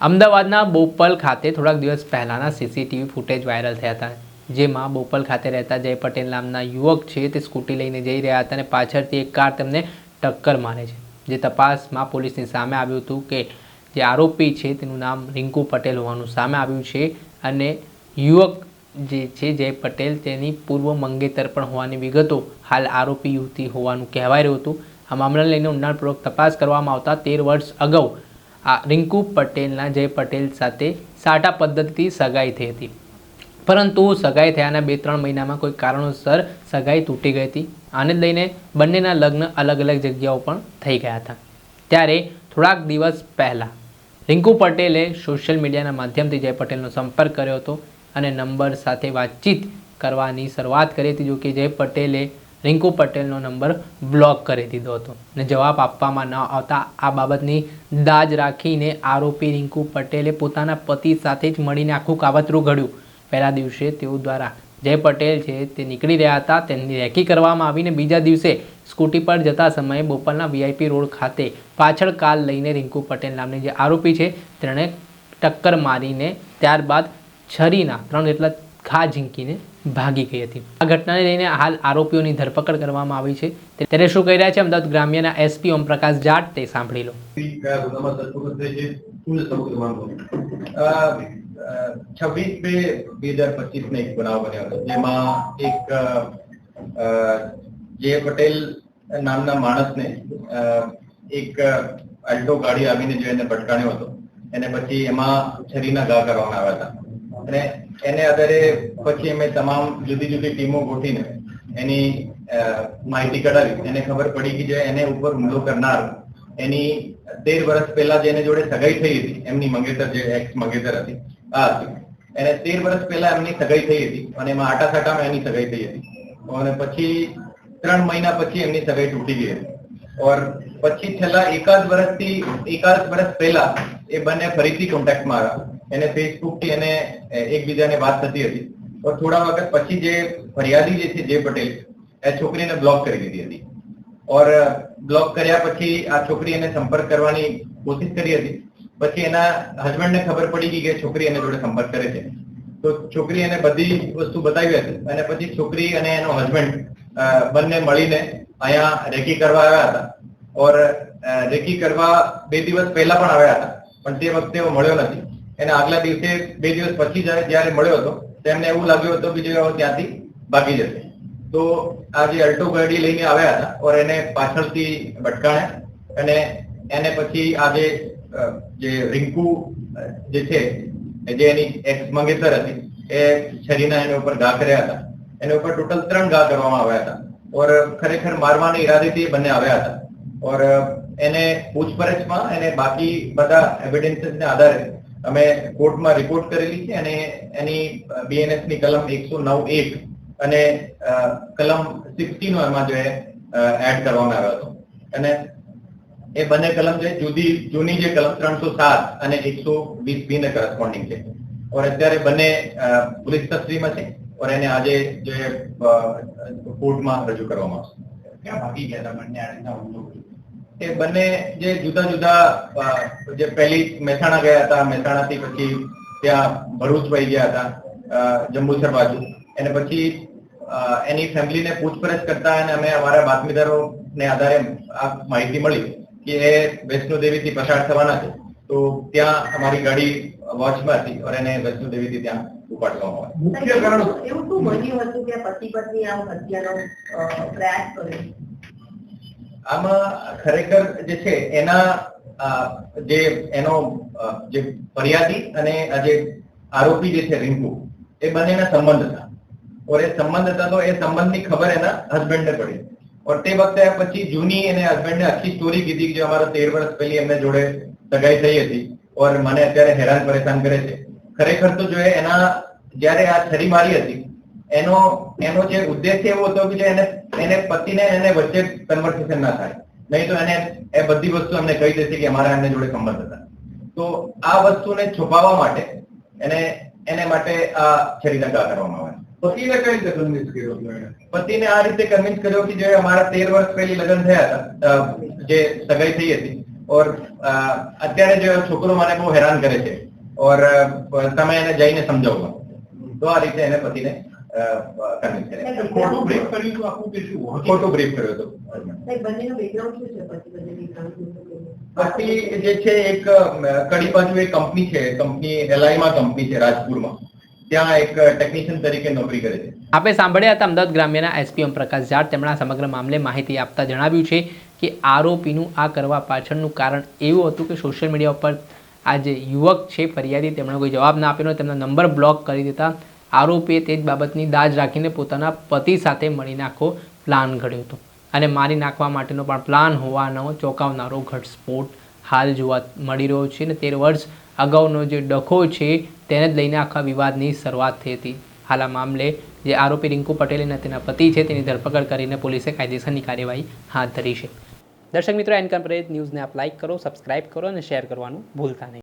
અમદાવાદના બોપલ ખાતે થોડાક દિવસ પહેલાંના સીસીટીવી ફૂટેજ વાયરલ થયા હતા, જેમાં બોપલ ખાતે રહેતા જય પટેલ નામના યુવક છે તે સ્કૂટી લઈને જઈ રહ્યા હતા અને પાછળથી એક કાર તેમને ટક્કર મારે છે. જે તપાસમાં પોલીસની સામે આવ્યું હતું કે જે આરોપી છે તેનું નામ રિંકુ પટેલ હોવાનું સામે આવ્યું છે અને યુવક જે છે જય પટેલ તેની પૂર્વ મંગેતર પણ હોવાની વિગતો હાલ આરોપી યુવતી હોવાનું કહેવાય રહ્યું હતું. આ મામલાને લઈને ઊંડાણપૂર્વક તપાસ કરવામાં આવતા તેર વર્ષ અગાઉ આ રિંકુ પટેલના જય પટેલ સાથે સાટા પદ્ધતિથી સગાઈ થઈ હતી. પરંતુ સગાઈ થયાના બે ત્રણ મહિનામાં કોઈ કારણોસર સગાઈ તૂટી ગઈ હતી. આને લઈને બંનેના લગ્ન અલગ અલગ જગ્યાઓ પણ થઈ ગયા હતા. ત્યારે થોડાક દિવસ પહેલાં રિંકુ પટેલે સોશિયલ મીડિયાના માધ્યમથી જય પટેલનો સંપર્ક કર્યો હતો અને નંબર સાથે વાતચીત કરવાની શરૂઆત કરી હતી. જો કે જય પટેલે રિંકુ પટેલનો નંબર બ્લોક કરી દીધો હતો અને જવાબ આપવામાં ન આવતા આ બાબતની દાજ રાખીને આરોપી રિંકુ પટેલે પોતાના પતિ સાથે જ મળીને આખું કાવતરું ઘડ્યું પહેલા દિવસે તેઓ દ્વારા જય પટેલ છે તે નીકળી રહ્યા હતા, તેમની રેકી કરવામાં આવીને બીજા દિવસે સ્કૂટી પર જતા સમયે બોપલના વીઆઈપી રોડ ખાતે પાછળ કાર લઈને રિંકુ પટેલ નામની જે આરોપી છે, તેણે ટક્કર મારીને ત્યારબાદ છરીના ત્રણ જેટલા ઘા ઝીંકીને ભાગી ગઈ હતી. આ ઘટનાને લઈને હાલ આરોપીઓની ધરપકડ કરવામાં આવી છે. ત્યારે શું કહી રહ્યા છે અમદાવાદ ગ્રામ્યના એસપી ઓમપ્રકાશ જાટ તે સાંભળી લો. છવ્વીસ બે બે હજાર પચીસ ને એક બનાવ બન્યો હતો, જેમાં એક જે પટેલ નામના માણસને એક અલ્ટો ગાડી આવીને જો એને ભટકાણ્યો હતો, એને પછી એમાં છરીના ઘા કરવામાં આવ્યા હતા. અને એને આધારે પછી અમે તમામ જુદી જુદી ટીમો ગોઠવીને એની માહિતી કઢાવી. એને ખબર પડી કે જે એને ઉપર હુમલો કરનાર એની તેર વર્ષ પહેલા જેને જોડે સગાઈ થઈ હતી, એમની મંગેતર જે એક્સ મંગેતર હતી, આ હતી. એને તેર વર્ષ પહેલા એમની સગાઈ થઈ હતી અને એમાં આટા સાટામાં એની સગાઈ થઈ હતી. અને પછી ત્રણ મહિના પછી એમની સગાઈ તૂટી ગઈ હતી. ઓર પછી છેલ્લા એકાદ વર્ષથી, એકાદ વર્ષ પહેલા એ બંને ફરીથી કોન્ટેક્ટમાં આવ્યા. એને ફેસબુકથી એને એકબીજાને વાત થતી હતી. તો થોડા વખત પછી જે ફરિયાદી જે છે, જે પટેલ, એ છોકરીને બ્લોક કરી દીધી હતી. ઓર બ્લોક કર્યા પછી આ છોકરી એને સંપર્ક કરવાની કોશિશ કરી હતી. પછી એના હસબન્ડને ખબર પડી ગઈ કે છોકરી એને જોડે સંપર્ક કરે છે. તો છોકરી એને બધી વસ્તુ બતાવી હતી અને પછી છોકરી અને એનો હસબન્ડ બંને મળીને અહીંયા રેકી કરવા આવ્યા હતા. ઓર રેકી કરવા બે દિવસ પહેલા પણ આવ્યા હતા. પણ તે વખતે એવો મળ્યો નથી. એને આગલા દિવસે બે દિવસ પછી જ્યારે મળ્યો હતો, તેમને એવું લાગ્યું હતું કે જે ત્યાંથી ભાગી જશે. તો આ જે અલ્ટો ગાડી લઈને આવ્યા હતા ઓર એને પાછળથી ભટકાણ્યા અને એને પછી આ જે જે રિંકુ જે છે, જે એની એક્સ મંગેતર હતી, એ છરીના એના ઉપર ઘા કર્યા હતા. એના ઉપર ટોટલ ત્રણ ઘા કરવામાં આવ્યા હતા. ઓર ખરેખર મારવાના ઈરાદેથી બંને આવ્યા હતા. ઓર એને પૂછપરછમાં એને બાકી બધા એવિડન્સીસને આધારે અમે કોર્ટમાં રિપોર્ટ કરેલી છે અને એની બીએનએસની કલમ એકસો નવ એક અને કલમ સિક્સટી નો એમાં જે એડ કરવામાં આવ્યો હતો. અને એ બંને કલમ છે, જુદી, જૂની જે કલમ ત્રણસો સાત અને એકસો વીસ બી ને કરસ્પોન્ડિંગ છે. ઓર અત્યારે બંને પોલીસ કસ્ટડીમાં છે ઓર એને આજે જે કોર્ટમાં રજૂ કરવામાં આવશે. ક્યાં ભાગી ગયા હતા બંને એ બંને જે જુદા જુદા જે પહેલી મહેસાણા ગયા હતા મહેસાણાથી પછી ત્યાં ભરૂચ વહી ગયા હતા જંબુસર બાજુ. અને પછી એની ફેમિલીને પૂછપરછ કરતા અને અમે અમારા બાતમીદારો ને આધારે આ માહિતી મળી કે એ વૈષ્ણોદેવીથી પસાર થવાના છે. તો ત્યાં અમારી ગાડી વોચમાં હતી અને એને વૈષ્ણોદેવીથી ત્યાં ઉપાડવામાં આવી. મુખ્ય કારણ એવું શું બન્યું હતું કે પતિ પત્ની આમ હત્યાનો પ્રયાસ કર્યો? આમાં ખરેખર જે છે, એના જે, એનો જે ફરિયાદી અને જે આરોપી જે છે, રિંકુ, એ બંનેના સંબંધ હતા. ઓર એ સંબંધ હતા તો એ સંબંધની ખબર એના હસબન્ડને પડી. ઓર તે વખતે પછી જૂની એને હસબન્ડને આખી સ્ટોરી કીધી જે અમારા તેર વર્ષ પહેલી એમને જોડે સગાઈ થઈ હતી. ઓર મને અત્યારે હેરાન પરેશાન કરે છે. ખરેખર તો જો એના, જ્યારે આ છરી મારી હતી એનો એનો જે ઉદ્દેશ્ય એવો હતો કે એને એને પતિને એને વચ્ચે કન્વર્સેશન ના થાય. નહીં તો એને એ બધી વસ્તુ અમને કહી દેશે કે અમારા એમને જોડે સંબંધ હતા. તો આ વસ્તુને છુપાવવા માટે એને એને માટે આ છરીના ઘા કરવામાં આવે. પતિને કઈ રીતે કન્વિન્સ કર્યો પતિને આ રીતે કન્વિન્સ કર્યો કે જે અમારા તેર વર્ષ પહેલી લગ્ન થયા હતા જે સગાઈ થઈ હતી. ઓર અત્યારે જે છોકરો મને બહુ હેરાન કરે છે. ઓર તમે એને જઈને સમજાવો તો આ રીતે એને પતિને ખોટું brief કર્યું હતું આખું કે શું? ખોટું બ્રીફ કર્યું હતું સાહેબ, બંનેનું શું છે પતિ બંને background શું છે? પછી જે છે એક કડી બાજુ એક કંપની છે કંપની એલઆઈમાં કંપની છે રાજપુરમાં. ત્યાં એક ટેકનિશિયન તરીકે નોકરી કરે છે. આપણે સાંભળ્યા હતા અમદાવાદ ગ્રામ્યના એસપી પ્રકાશ તેમણે આ સમગ્ર મામલે માહિતી આપતા જણાવ્યું છે કે આરોપીનું આ કરવા પાછળનું કારણ એવું હતું કે સોશિયલ મીડિયા ઉપર આ જે યુવક છે ફરિયાદી તેમણે કોઈ જવાબ ના આપ્યો તેમનો નંબર બ્લોક કરી દેતા આરોપીએ તે જ બાબતની દાજ રાખીને પોતાના પતિ સાથે મળીને આખો પ્લાન ઘડ્યો હતો. અને મારી નાખવા માટેનો પણ પ્લાન હોવાનો ચોંકાવનારો ઘટસ્ફોટ હાલ જોવા મળી રહ્યો છે અને તેર વર્ષ અગાઉનો જે ડખો છે તેને જ લઈને આખા વિવાદની શરૂઆત થઈ હતી. હાલ આ મામલે જે આરોપી રિંકુ પટેલ અને તેના પતિ છે તેની ધરપકડ કરીને પોલીસે કાયદેસરની કાર્યવાહી હાથ ધરી છે. દર્શક મિત્રો એનકમ ન્યૂઝને આપ લાઇક કરો સબસ્ક્રાઇબ કરો અને શેર કરવાનું ભૂલતા નહીં.